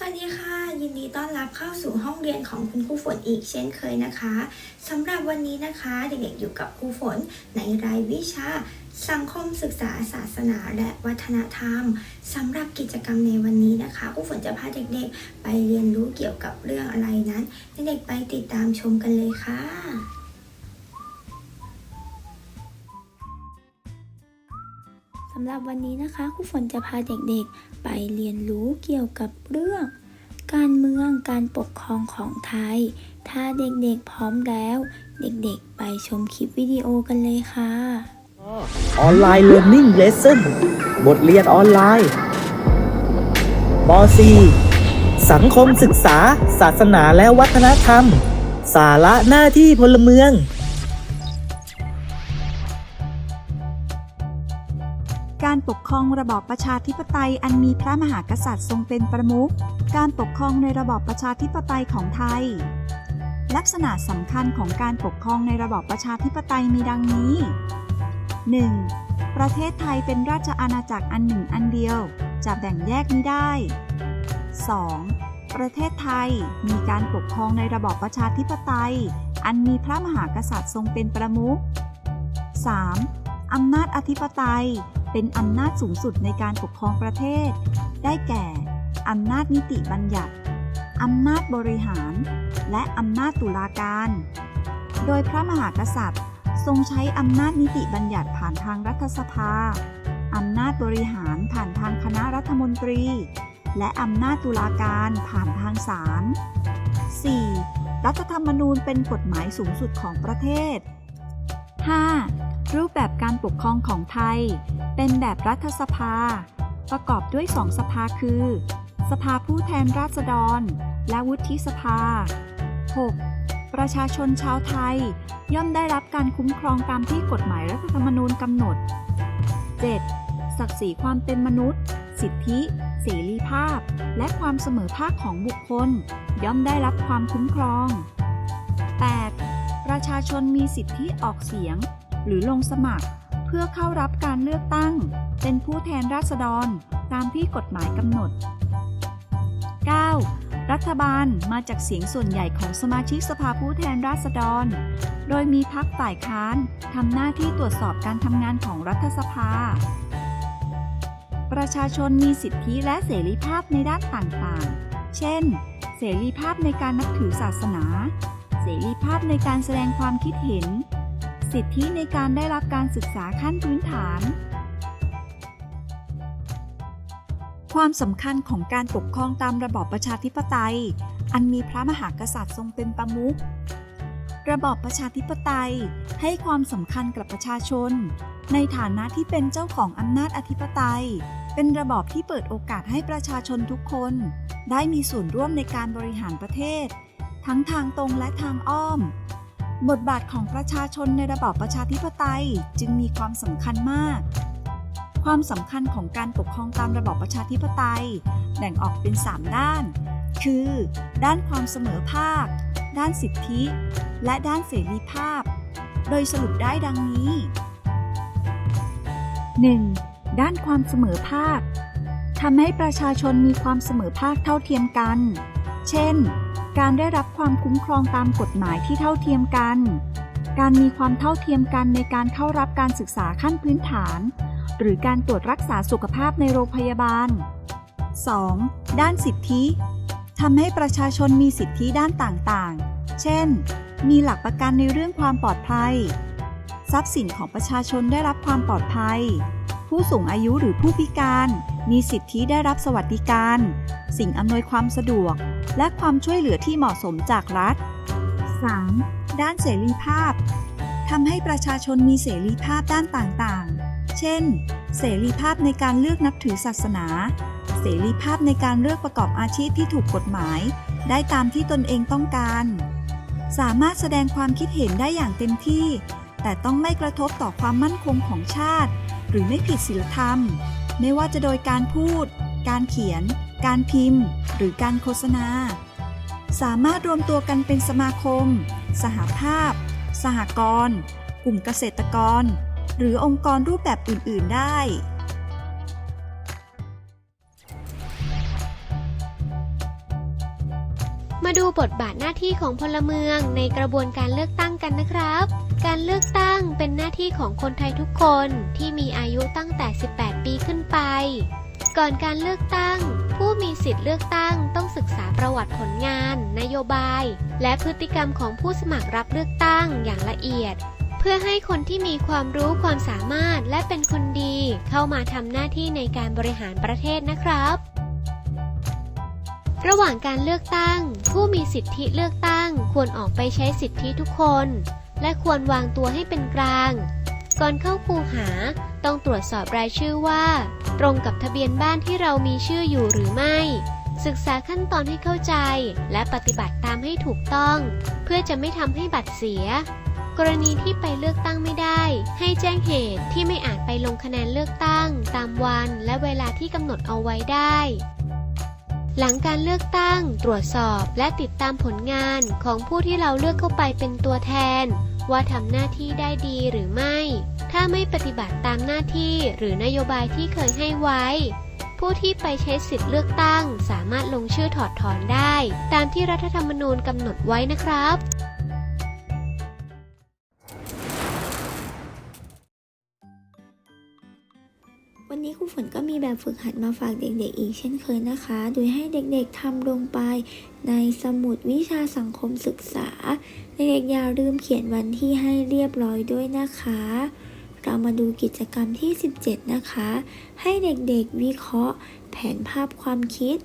สวัสดีค่ะ ยินดีต้อนรับเข้าสู่ห้องเรียนของคุณครูฝนอีกเช่นเคยนะคะสำหรับวันนี้นะคะเด็กๆอยู่กับครูฝนในรายวิชา สังคมศึกษาศาสนาและวัฒนธรรมสำหรับกิจกรรมในวันนี้นะคะครูฝนจะพาเด็กๆ ไปเรียนรู้เกี่ยวกับเรื่องอะไรนั้นเด็กๆไปติดตามชมกันเลยค่ะำหรับวันนี้นะคะครูฝนจะพาเด็กๆ ไปเรียนรู้เกี่ยวกับเรื่อง การเมืองการปกครองของไทย ถ้าเด็กๆพร้อมแล้ว เด็กๆ ไปชมคลิปวิดีโอกันเลยค่ะออนไลน์เรียน i n g Lesson บทเรียนออนไลน์ป .4 สังคมศึกษา ศาสนาและวัฒนธรรม สาระหน้าที่พลเมือง การปกครองระบอบประชาธิปไตยอันมีพระมหากษัตริย์ทรงเป็นประมุข การปกครองในระบอบประชาธิปไตยของไทย ลักษณะสำคัญของการปกครองในระบอบประชาธิปไตยมีดังนี้ 1. ประเทศไทยเป็นราชอาณาจักรอันหนึ่งอันเดียว จะแบ่งแยกไม่ได้ 2. ประเทศไทยมีการปกครองในระบอบประชาธิปไตย อันมีพระมหากษัตริย์ทรงเป็นประมุข 3. อำนาจอธิปไตย เป็นอำนาจสูงสุดในการปกครองประเทศ ได้แก่ อำนาจนิติบัญญัติ อำนาจบริหาร และอำนาจตุลาการ โดยพระมหากษัตริย์ ทรงใช้อำนาจนิติบัญญัติผ่านทางรัฐสภา อำนาจบริหารผ่านทางคณะรัฐมนตรี และอำนาจตุลาการผ่านทางศาล 4. รัฐธรรมนูญเป็นกฎหมายสูงสุดของประเทศ 5. รูปแบบการปกครองของไทย เป็นแบบรัฐสภา ประกอบด้วยสองสภาคือ สภาผู้แทนราษฎร และวุฒิสภา 6. ประชาชนชาวไทย ย่อมได้รับการคุ้มครองตามที่กฎหมายรัฐธรรมนูญกำหนด 7. ศักดิ์ศรีความเป็นมนุษย์ สิทธิ เสรีภาพ และความเสมอภาคของบุคคล ย่อมได้รับความคุ้มครอง 8. ประชาชนมีสิทธิออกเสียง หรือลงสมัคร เพื่อเข้ารับการเลือกตั้ง เป็นผู้แทนราษฎรตามที่กฎหมายกำหนด 9. รัฐบาลมาจากเสียงส่วนใหญ่ของสมาชิกสภาผู้แทนราษฎร โดยมีพักฝ่ายค้านทำหน้าที่ตรวจสอบการทำงานของรัฐสภา ประชาชนมีสิทธิและเสรีภาพในด้านต่างๆ เช่น เสรีภาพในการนับถือศาสนา เสรีภาพในการแสดงความคิดเห็น สิทธิในการได้รับการศึกษาขั้นพื้นฐาน ความสำคัญของการปกครองตามระบอบประชาธิปไตย อันมีพระมหากษัตริย์ทรงเป็นประมุข ระบอบประชาธิปไตยให้ความสำคัญกับประชาชน ในฐานะที่เป็นเจ้าของอำนาจอธิปไตย เป็นระบอบที่เปิดโอกาสให้ประชาชนทุกคน ได้มีส่วนร่วมในการบริหารประเทศ ทั้งทางตรงและทางอ้อม บทบาทของประชาชนในระบอบประชาธิปไตยจึงมีความสำคัญมาก ความสำคัญของการปกครองตามระบอบประชาธิปไตย แบ่งออกเป็น 3 ด้าน คือ ด้านความเสมอภาค ด้านสิทธิ และด้านเสรีภาพ โดยสรุปได้ดังนี้ 1. ด้านความเสมอภาคทำให้ประชาชนมีความเสมอภาคเท่าเทียมกัน เช่น การได้รับความคุ้มครองตามกฎหมายที่เท่าเทียมกัน การมีความเท่าเทียมกันในการเข้ารับการศึกษาขั้นพื้นฐาน หรือการตรวจรักษาสุขภาพในโรงพยาบาล 2. ด้านสิทธิทำให้ประชาชนมีสิทธิด้านต่างๆ เช่น มีหลักประกันในเรื่องความปลอดภัย ทรัพย์สินของประชาชนได้รับความปลอดภัย ผู้สูงอายุหรือผู้พิการ มีสิทธิได้รับสวัสดิการ สิ่งอำนวยความสะดวก และความช่วยเหลือที่เหมาะสมจากรัฐ 3. ด้านเสรีภาพทำให้ประชาชนมีเสรีภาพด้านต่างๆ เช่น เสรีภาพในการเลือกนับถือศาสนา เสรีภาพในการเลือกประกอบอาชีพที่ถูกกฎหมาย ได้ตามที่ตนเองต้องการ สามารถแสดงความคิดเห็นได้อย่างเต็มที่ แต่ต้องไม่กระทบต่อความมั่นคงของชาติ หรือไม่ผิดศีลธรรม ไม่ว่าจะโดยการพูด การเขียน การพิมพ์ หรือการโฆษณา สามารถรวมตัวกันเป็นสมาคม สหภาพ สหกรณ์ กลุ่มเกษตรกร หรือองค์กรรูปแบบอื่น ๆ ได้ มาดูบทบาทหน้าที่ของพลเมืองในกระบวนการเลือกตั้งกันนะครับการเลือกตั้งเป็นหน้าที่ของคนไทยทุกคนที่มีอายุตั้งแต่ 18 ปีขึ้นไป ก่อนการเลือกตั้ง ผู้มีสิทธิ์เลือกตั้งต้องศึกษาประวัติผลงาน นโยบาย และพฤติกรรมของผู้สมัครรับเลือกตั้งอย่างละเอียด เพื่อให้คนที่มีความรู้ความสามารถและเป็นคนดี เข้ามาทำหน้าที่ในการบริหารประเทศนะครับ ระหว่างการเลือกตั้ง ผู้มีสิทธิเลือกตั้งควรออกไปใช้สิทธิทุกคน และควรวางตัวให้เป็นกลาง ก่อนเข้าคูหา ต้องตรวจสอบรายชื่อว่า ตรงกับทะเบียนบ้านที่เรามีชื่ออยู่หรือไม่ ศึกษาขั้นตอนให้เข้าใจ และปฏิบัติตามให้ถูกต้อง เพื่อจะไม่ทำให้บัตรเสีย กรณีที่ไปเลือกตั้งไม่ได้ ให้แจ้งเหตุที่ไม่อาจไปลงคะแนนเลือกตั้ง ตามวันและเวลาที่กำหนดเอาไว้ได้ หลังการเลือกตั้ง ตรวจสอบและติดตามผลงานของผู้ที่เราเลือกเข้าไปเป็นตัวแทน ว่าทำหน้าที่ได้ดีหรือไม่ ถ้าไม่ปฏิบัติตามหน้าที่หรือนโยบายที่เคยให้ไว้ ผู้ที่ไปใช้สิทธิ์เลือกตั้ง สามารถลงชื่อถอดถอนได้ ตามที่รัฐธรรมนูญกำหนดไว้นะครับ วันนี้ครูฝนก็มีแบบฝึกหัดมาฝากเด็กๆอีกเช่นเคยนะคะ โดยให้เด็กๆทำลงไปในสมุดวิชาสังคมศึกษา เด็กๆอย่าลืมเขียนวันที่ให้เรียบร้อยด้วยนะคะ เรามาดูกิจกรรมที่ 17 นะคะ ให้เด็กๆวิเคราะห์ แผนภาพความคิด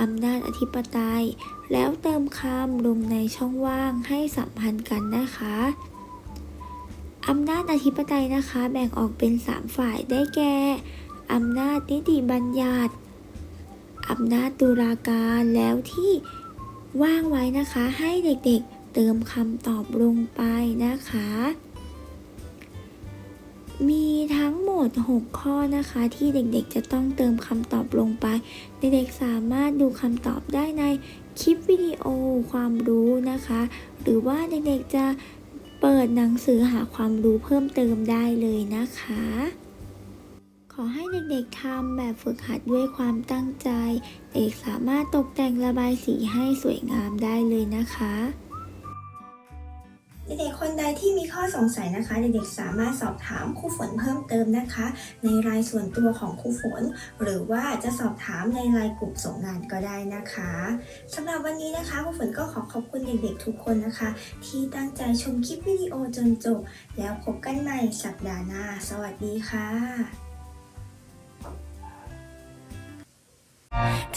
อำนาจอธิปไตย แล้วเติมคำลงในช่องว่างให้สัมพันธ์กันนะคะอำนาจอธิปไตยนะคะ แบ่งออกเป็น 3 ฝ่ายได้แก่ อำนาจนิติบัญญัติอำนาจตุลาการแล้วที่ว่างไว้นะคะ ให้เด็กๆเติมคำตอบลงไปนะคะ มีทั้งหมด 6 ข้อนะคะ ที่เด็กๆจะต้องเติมคำตอบลงไป เด็กๆสามารถดูคำตอบได้ในคลิปวิดีโอความรู้นะคะ หรือว่าเด็กๆจะเปิดหนังสือหาความรู้เพิ่มเติมได้เลยนะคะ ขอให้เด็กๆทำแบบฝึกหัดด้วยความตั้งใจ เด็กสามารถตกแต่งระบายสีให้สวยงามได้เลยนะคะ เด็กๆคนใดที่มีข้อสงสัยนะคะ เด็กๆสามารถสอบถามครูฝนเพิ่มเติมนะคะ ในรายส่วนตัวของครูฝน หรือว่าจะสอบถามในรายกลุ่มส่งงานก็ได้นะคะสำหรับวันนี้นะคะครูฝนก็ขอขอบคุณเด็กๆทุกคนนะคะ ที่ตั้งใจชมคลิปวิดีโอจนจบ แล้วพบกันใหม่สัปดาห์หน้า สวัสดีค่ะ